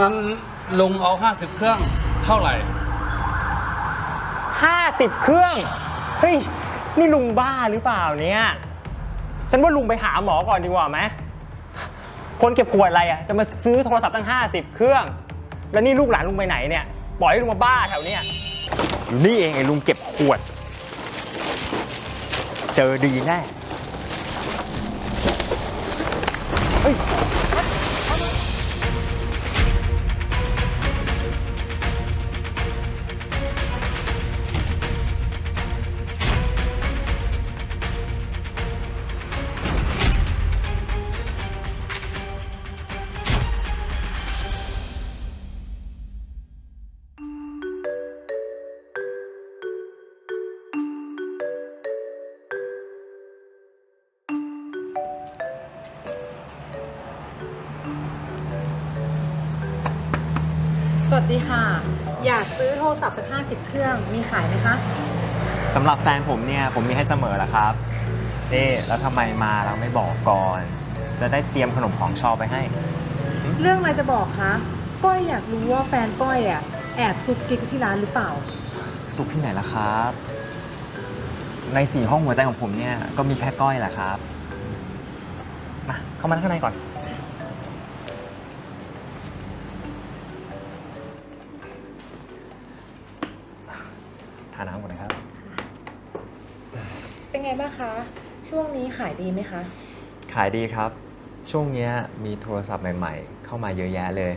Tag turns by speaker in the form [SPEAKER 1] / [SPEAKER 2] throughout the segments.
[SPEAKER 1] งั้นลุงเอาห้าสิบเครื่องเท่าไหร่
[SPEAKER 2] ห้าสิบเครื่อง เฮ้ย นี่ลุงบ้าหรือเปล่าเนี่ย ฉันว่าลุงไปหาหมอก่อนดีกว่าไหม คนเก็บขวดอะไรอะ จะมาซื้อโทรศัพท์ตั้ง 50 เครื่อง แล้วนี่ลูกหลานลุงไปไหนเนี่ย ปล่อยให้ลุงมาบ้าแถวเนี้ยอยู่นี่เองไอ้ลุงเก็บขวด เจอดีแน่ เฮ้ย
[SPEAKER 3] วัสดีค่ะ อยากซื้อโทรศัพท์สักห้าสิบเครื่องมีขายไหมคะ
[SPEAKER 2] สำหรับแฟนผมเนี่ย ผมมีให้เสมอแหละครับนี่แล้วทำไมมาแล้วไม่บอกก่อน จะได้เตรียมขนมของชอบไปให้
[SPEAKER 3] เรื่องอะไรจะบอกคะก้อยอยากรู้ว่าแฟนก้อยอะแอบซุกกิ๊กที่ร้านหรือเปล่า
[SPEAKER 2] ซุกที่ไหนล่ะครับ ในสี่ห้องหัวใจของผมเนี่ย ก็มีแค่ก้อยแหละครับ มาเข้ามาข้างในก่อน
[SPEAKER 3] ช่วงนี้ขายดีไหมคะ
[SPEAKER 2] ขายดีครับ ช่วงเนี้ยมีโทรศัพท์ใหม่ ๆ เข้ามาเยอะแยะเลย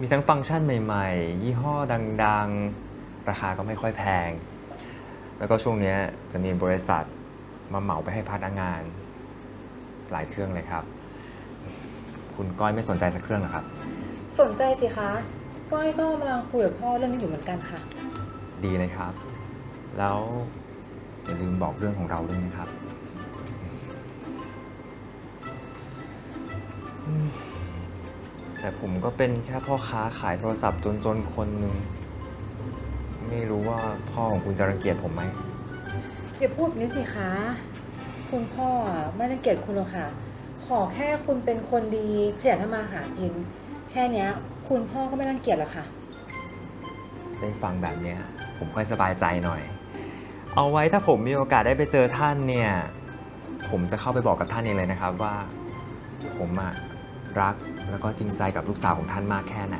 [SPEAKER 2] มีทั้งฟังก์ชันใหม่ ๆ ยี่ห้อดัง ๆ ราคาก็ไม่ค่อยแพง แล้วก็ช่วงเนี้ยจะมีบริษัทมาเหมาไปให้พนักงาน หลายเครื่องเลยครับ คุณก้อยไม่สนใจสักเครื่องเหรอครับ
[SPEAKER 3] สนใจสิคะ ก้อยก็กำลังคุยกับพ่อเรื่องนี้อยู่เหมือนกันค่ะ
[SPEAKER 2] ดีเลยครับ แล้วอย่าลืมบอกเรื่องของเราด้วยนะครับ แต่ผมก็เป็นแค่พ่อค้าขายโทรศัพท์จนๆคนหนึ่ง ไม่รู้ว่าพ่อของคุณจะรังเกียจผมไหม
[SPEAKER 3] อย่าพูดแบบนี้สิคะ คุณพ่ออะไม่ได้เกลียดคุณหรอกค่ะ ขอแค่คุณเป็นคนดีขยันทำมาหากิน แค่เนี้ย คุณพ่อก็ไม่รังเกียจหรอกค่ะ
[SPEAKER 2] ได้ฟังแบบเนี้ย ผมค่อยสบายใจหน่อย เอาไว้ถ้าผมมีโอกาสได้ไปเจอท่านเนี่ย ผมจะเข้าไปบอกกับท่านเองเลยนะครับว่า ผมอะ รักแล้วก็จริงใจกับลูกสาวของท่านมากแค่ไหน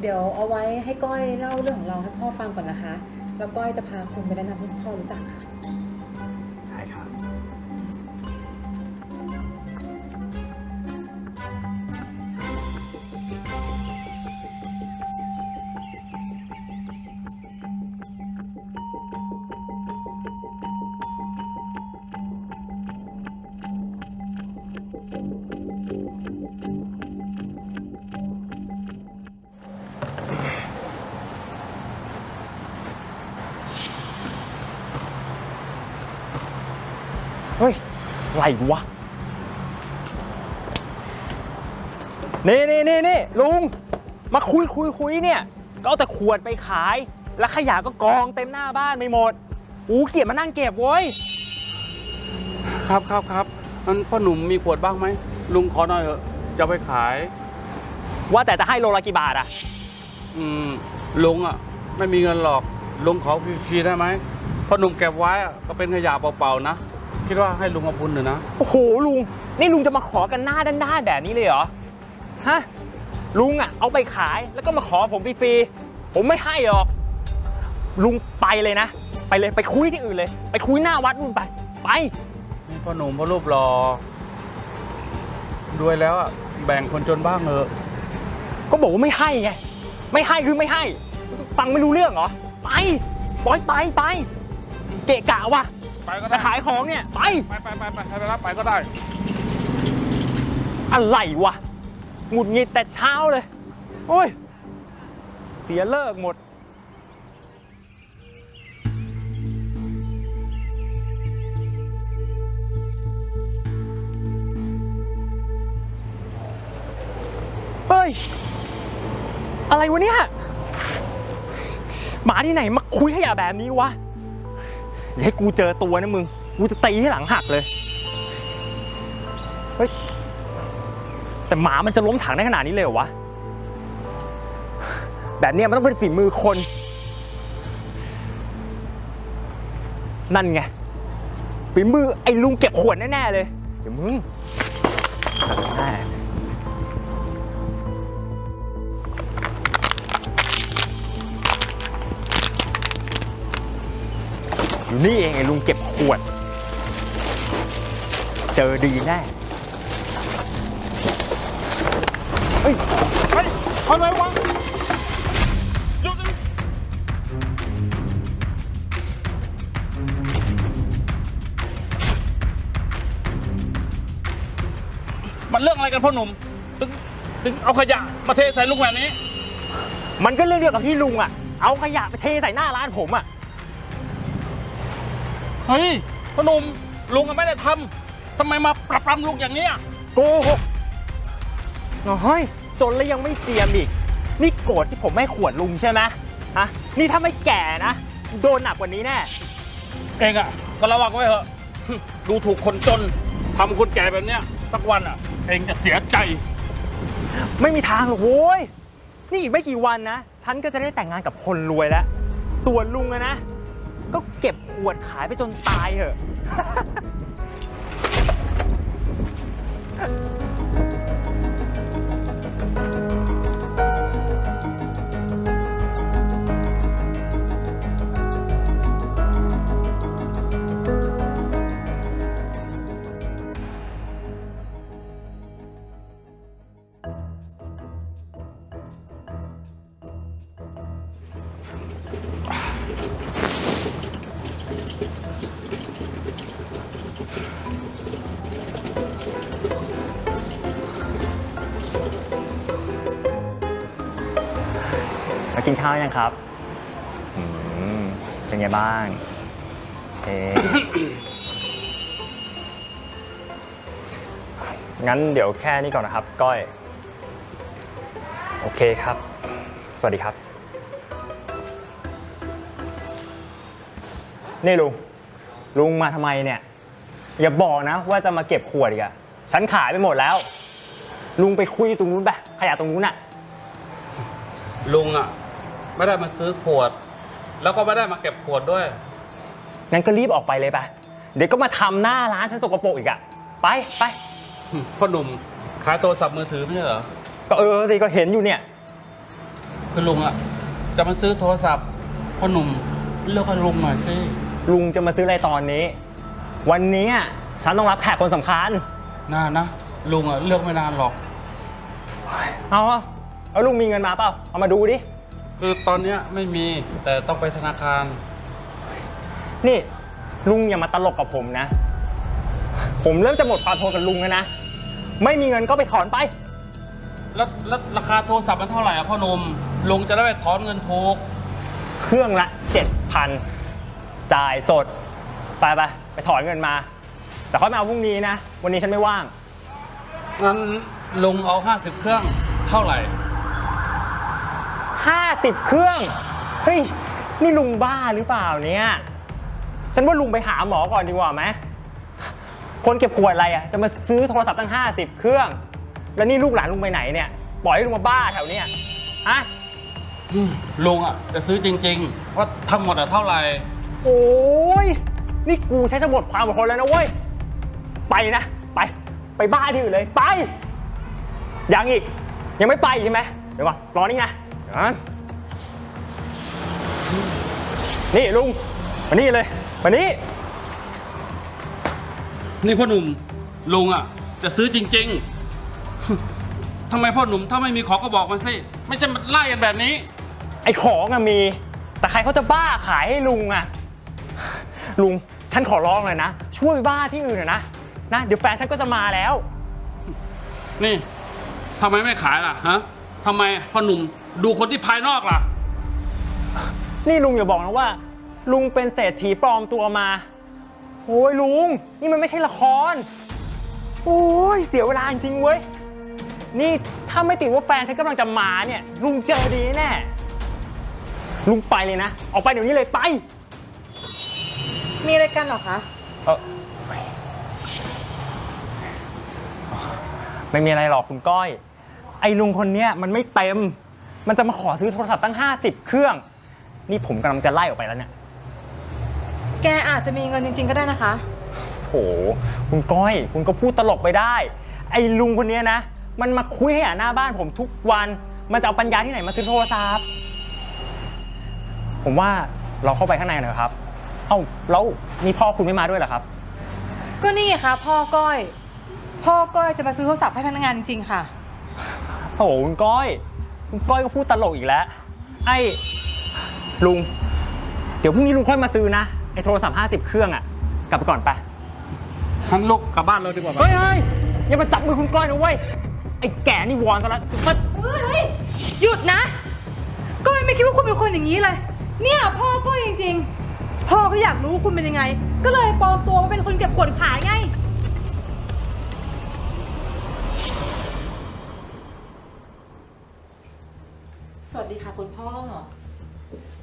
[SPEAKER 3] เดี๋ยวเอาไว้ให้ก้อยเล่าเรื่องของเราให้พ่อฟังก่อนนะคะ แล้วก้อยจะพาคุณไปแนะนำให้พ่อรู้จักค่ะ
[SPEAKER 2] เฮ้ยอะไรวะ นี่นี่นี่นี่ลุง มาคุยคุยคุยเนี่ย ก็เอาแต่ขวดไปขาย แล้วขยะก็กองเต็มหน้าบ้านไปหมด อูเกียดมานั่งเก็บเว้ย
[SPEAKER 1] ครับครับครับงั้นพ่อหนุ่มมีขวดบ้างไหม ลุงขอหน่อยเถอะ จะไปขาย
[SPEAKER 2] ว่าแต่จะให้โลละกี่บาทอะ
[SPEAKER 1] อืมลุงอะ ไม่มีเงินหรอก ลุงขอฟรีๆได้ไหมพ่อหนุ่มเก็บไว้อะก็เป็นขยะเปล่าๆนะ คิดว่าให้ลุงเอาบุญหน่อยนะ
[SPEAKER 2] โอ้โหลุง นี่ลุงจะมาขอกันหน้าด้านๆแบบนี้เลยเหรอ ฮะ ลุงอะเอาไปขายแล้วก็มาขอผมฟรีๆ ผมไม่ให้หรอก ลุงไปเลยนะ ไปเลยไปคุยที่อื่นเลย ไปคุยหน้าวัดนู่นไป ไป
[SPEAKER 1] นี่พ่อหนุ่มพ่อรูปรอด้วยแล้วอะแบ่งคนจนบ้างเถอะ
[SPEAKER 2] ก็บอกว่าไม่ให้ไง ไม่ให้คือไม่ให้ ฟังไม่รู้เรื่องเหรอ ไปปล่อยไปไป เกะกะว่ะ
[SPEAKER 1] ไปก็
[SPEAKER 2] จะ
[SPEAKER 1] ได้
[SPEAKER 2] ขายของเนี่ย ไป
[SPEAKER 1] ไปไปไปไปไปรับไปก็ได้
[SPEAKER 2] อะไรวะ หงุดหงิดแต่เช้าเลย โอ้ย เสียเลิกหมด เฮ้ย อะไรวะเนี่ย หมาที่ไหนมาคุยขยะแบบนี้วะ อย่าให้กูเจอตัวนะมึง กูจะตีให้หลังหักเลย เฮ้ย แต่หมามันจะล้มถังได้ขนาดนี้เลยเหรอวะ แบบเนี้ยมันต้องเป็นฝีมือคน นั่นไงฝีมือไอ้ลุงเก็บขวดแน่ๆเลย เดี๋ยวมึงแน่ อยู่นี่เองไอ้ลุงเก็บขวด เจอดีแน่
[SPEAKER 1] เฮ้ยเฮ้ยทำไมวะหยุดนะมันเรื่องอะไรกันพ่อหนุ่ม ถึงถึงเอาขยะมาเทใส่ลูกแบบนี้
[SPEAKER 2] มันก็เรื่องเดียวกับที่ลุงอะ เอาขยะไปเทใส่หน้าร้านผมอะ
[SPEAKER 1] เฮ้ยพ่อหนุ่มลุงก็ไม่ได้ทำทำไมมาปรับปรำลุงอย่างเนี้ย
[SPEAKER 2] โกหกเฮ้ยจนแล้วยังไม่เจียมอีก นี่โกรธที่ผมไม่ขวดลุงใช่ไหมฮะนี่ถ้าไม่แก่นะ โดนหนักกว่านี้แน่
[SPEAKER 1] เองอะ ก็ระวังไว้เถอะ ดูถูกคนจนทำคนแก่แบบเนี้ยสักวันอะ เองจะเสียใจ
[SPEAKER 2] ไม่มีทางหรอกโว้ย นี่อีกไม่กี่วันนะ ฉันก็จะได้แต่งงานกับคนรวยแล้ว ส่วนลุงอะนะ ก็เก็บขวดขายไปจนตายเหอะ กินข้าวยังครับอืมเป็นไงบ้างเองั้นเดี๋ยวแค่นี้ก่อนนะครับ ก้อย โอเคครับ สวัสดีครับ นี่ลุง ลุงมาทำไมเนี่ย อย่าบอกนะว่าจะมาเก็บขวดอีกอะฉันขายไปหมดแล้ว ลุงไปคุยตรงนู้นไปขยะตรงนู้นอะ
[SPEAKER 1] ลุงอะ ไม่ได้มาซื้อขวด แล้วก็ไม่ได้มาเก็บขวดด้วย
[SPEAKER 2] งั้นก็รีบออกไปเลยไปะเดี๋ยวก็มาทำหน้าร้านฉันสกปรกอีกอะไปไป
[SPEAKER 1] พ่อหนุ่มขายโทรศัพท์มือถือไม่ใช่เหรอ
[SPEAKER 2] ก็เออสิก็เห็นอยู่เนี่ย
[SPEAKER 1] คือลุงอะจะมาซื้อโทรศัพท์พ่อหนุ่มเลือกให้ลุงหน่อยสิ
[SPEAKER 2] ลุงจะมาซื้ออะไรตอนนี้ วันนี้อะฉันต้องรับแขกคนสำคัญ
[SPEAKER 1] น่านะลุงอะเลือกไม่นานหรอก
[SPEAKER 2] เอาเอาเอาลุงมีเงินมาเปล่า เอามาดูดิ
[SPEAKER 1] คือตอนเนี้ยไม่มีแต่ต้องไปธนาคาร
[SPEAKER 2] นี่ลุงอย่ามาตลกกับผมนะ ผมเริ่มจะหมดความทนกับลุงแล้วนะ ไม่มีเงินก็ไปถอนไป
[SPEAKER 1] แล้วแล้วราคาโทรศัพท์มันเท่าไหร่อะพ่อหนุ่มลุงจะได้ไปถอนเงินถูก
[SPEAKER 2] เครื่องละเจ็ดพันจ่ายสด ไปไปไปถอนเงินมา แต่ค่อยมาเอาพรุ่งนี้นะ วันนี้ฉันไม่ว่าง
[SPEAKER 1] งั้นลุงเอาห้าสิบเครื่องเท่าไหร่
[SPEAKER 2] 50 เครื่อง เฮ้ย นี่ลุงบ้าหรือเปล่าเนี่ย ฉันว่าลุงไปหาหมอก่อนดีกว่าไหม คนเก็บขวดอะไรอะ จะมาซื้อโทรศัพท์ตั้ง 50 เครื่อง แล้วนี่ลูกหลานลุงไปไหนเนี่ย ปล่อยให้ลุงมาบ้าแถวเนี้ยฮะ
[SPEAKER 1] อืมลุงอะจะซื้อจริง ๆ ว่าทั้งหมดอะเท่าไหร่
[SPEAKER 2] โอ้ย นี่กูใช้จะหมดความอดทนแล้วนะเว้ย ไปนะ ไป ไปบ้าที่อื่นเลย ไป ยังอีก ยังไม่ไปใช่ไหม เดี๋ยวก่อนรอนี่ไง เดี๋ยวนะนี่ลุงมานี่เลยมานี่
[SPEAKER 1] นี่พ่อหนุ่มลุงอะ จะซื้อจริง ๆ ทำไมพ่อหนุ่มถ้าไม่มีของก็บอกมาสิไม่ใช่มาไล่กันแบบนี้
[SPEAKER 2] ไอ้ของอะมี แต่ใครเขาจะบ้าขายให้ลุงอะลุงฉันขอร้องเลยนะ ช่วยบ้าที่อื่นหน่อยนะนะ เดี๋ยวแฟนฉันก็จะมาแล้ว
[SPEAKER 1] นี่ทำไมไม่ขายล่ะฮะ ทำไมพ่อหนุ่มดูคนที่ภายนอกล่ะ
[SPEAKER 2] นี่ลุงอย่าบอกนะว่า ลุงเป็นเศรษฐีปลอมตัวมา โอ้ยลุง นี่มันไม่ใช่ละคร โอ้ยเสียเวลาจริงๆเว้ย นี่ถ้าไม่ติดว่าแฟนฉันกำลังจะมาเนี่ย ลุงเจอดีแน่ ลุงไปเลยนะ ออกไปเดี๋ยวนี้เลยไป
[SPEAKER 3] มีอะไรกันเหรอคะ
[SPEAKER 2] เออไม่มีอะไรหรอกคุณก้อย ไอ้ลุงคนเนี้ยมันไม่เต็ม มันจะมาขอซื้อโทรศัพท์ตั้ง 50 เครื่อง นี่ผมกำลังจะไล่ออกไปแล้วเนี่ย
[SPEAKER 3] แกอาจจะมีเงินจริง ๆ ก็ได้นะคะ
[SPEAKER 2] โถคุณก้อย คุณก็พูดตลกไปได้ ไอ้ลุงคนเนี้ยนะ มันมาคุยให้หน้าบ้านผมทุกวัน มันจะเอาปัญญาที่ไหนมาซื้อโทรศัพท์ ผมว่าเราเข้าไปข้างในหน่อยครับ เอ้าแล้วนี่พ่อคุณไม่มาด้วยเหรอครับ
[SPEAKER 3] ก็นี่ค่ะ พ่อก้อย พ่อก้อยจะมาซื้อโทรศัพท์ให้พนักงานจริงๆค่ะ
[SPEAKER 2] โอ้โหคุณก้อยคุณก้อยก็พูดตลกอีกแล้ว ไอ้ลุง เดี๋ยวพรุ่งนี้ลุงค่อยมาซื้อนะ ไอ้โทรศัพท์50 เครื่องอะกลับไปก่อนไป
[SPEAKER 1] ทั้งลูกกลับบ้านเราดีกว่า
[SPEAKER 2] เฮ้ยเฮ้ยอย่ามาจับมือคุณก้อยนะเว้ย ไอ้แก่นี่วอนซะแล้วมัน
[SPEAKER 3] เฮ้ยหยุดนะ ก้อยไม่คิดว่าคุณเป็นคนอย่างนี้เลย เนี่ยพ่อก้อยจริงๆ พ่อเขาอยากรู้ว่าคุณเป็นยังไง ก็เลยปลอมตัวมาเป็นคนเก็บขวดขายไง สวัสดีค่ะคุณพ่อ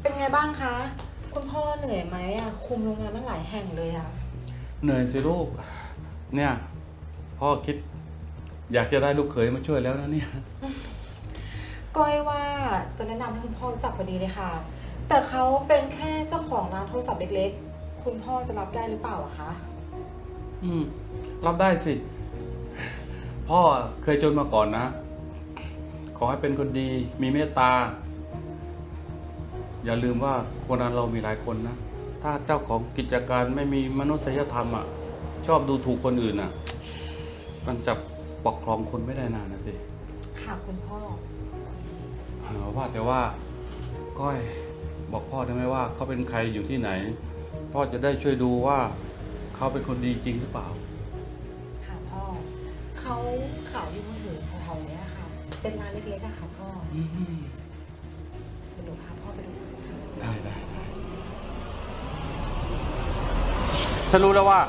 [SPEAKER 3] เป็นไงบ้างคะ คุณพ่อเหนื่อยไหมอะ คุมโรงงานตั้งหลายแห่งเลยอะ
[SPEAKER 1] เหนื่อยสิลูก เนี่ย พ่อคิด อยากจะได้ลูกเขยมาช่วยแล้วนะเนี่ย
[SPEAKER 3] ก้อยว่าจะแนะนำให้คุณพ่อรู้จักพอดีเลยค่ะ แต่เขาเป็นแค่เจ้าของร้านโทรศัพท์เล็กๆ คุณพ่อจะรับได้หรือเปล่าอะคะ
[SPEAKER 1] อืม รับได้สิ พ่อเคยจนมาก่อนนะข อให้เป็นคนดีมีเมตตา อย่าลืมว่าคนนั้นเรามีหลายคนนะ ถ้าเจ้าของกิจการไม่มีมนุษยธรรมอะ ชอบดูถูกคนอื่นอะ มันจะปกครองคนไม่ได้นานนะสิ
[SPEAKER 3] ค่ะคุณพ่อ
[SPEAKER 1] เอ่อว่าแต่ว่าก้อยบอกพ่อได้ไหมว่าเขาเป็นใครอยู่ที่ไหน พ่อจะได้ช่วยดูว่าเขาเป็นคนดีจริงหรือเปล่า
[SPEAKER 3] ค่ะพ่อเขาข่าวอยู่มือถือแถวๆเนี้ยค่ะ เป็นร้านเล็กๆอะค่ะพ่อ
[SPEAKER 1] อืม
[SPEAKER 3] ไปดูค่ะพ่อไปดูค่ะ
[SPEAKER 1] ได้ได้ฉันรู้แล้วว่า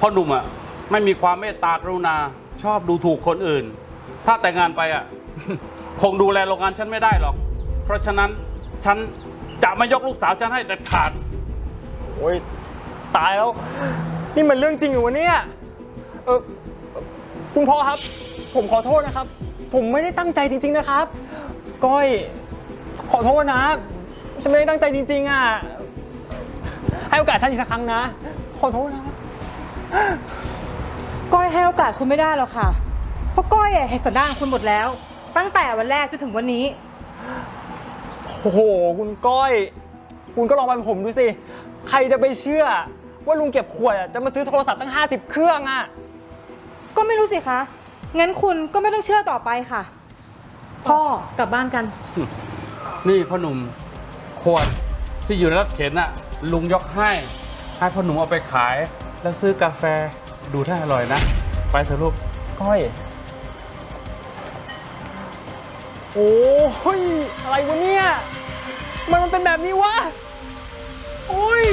[SPEAKER 1] พ่อหนุ่มอะไม่มีความเมตตากรุณาชอบดูถูกคนอื่น ถ้าแต่งงานไปอะ คงดูแลโรงงานฉันไม่ได้หรอก เพราะฉะนั้นฉันจะไม่ยกลูกสาวฉันให้เด็ดขาด
[SPEAKER 2] โอ้ยตายแล้ว นี่มันเรื่องจริงเหรอวะเนี่ยเออเอ่อคุณพ่อครับ ผมขอโทษนะครับ ผมไม่ได้ตั้งใจจริง ๆนะครับ ก้อยขอโทษนะ ฉันไม่ได้ตั้งใจจริง ๆอะ ให้โอกาสฉันอีกสักครั้งนะ ขอโทษนะ
[SPEAKER 3] ก้อยให้โอกาสคุณไม่ได้หรอกค่ะ เพราะก้อยอะเห็นสันดานคุณหมดแล้ว ตั้งแต่วันแรกจนถึงวันนี้
[SPEAKER 2] โอ้โห คุณก้อย คุณก็ลองไปผมดูสิ ใครจะไปเชื่อ ว่าลุงเก็บขวดอะจะมาซื้อโทรศัพท์ตั้ง 50 เครื่องอะ
[SPEAKER 3] ก็ไม่รู้สิคะ งั้นคุณก็ไม่ต้องเชื่อต่อไปค่ะ พ่อกลับบ้านกัน
[SPEAKER 1] นี่พ่อหนุ่มขวดที่อยู่ในรถเข็นน่ะลุงยกให้ให้พ่อหนุ่มเอาไปขาย แล้วซื้อกาแฟดูถ้าอร่อยนะ ไปเถอะลูก
[SPEAKER 2] ก้อย โอ้ยอะไรวะเนี่ย มันมันเป็นแบบนี้วะ โอ้ย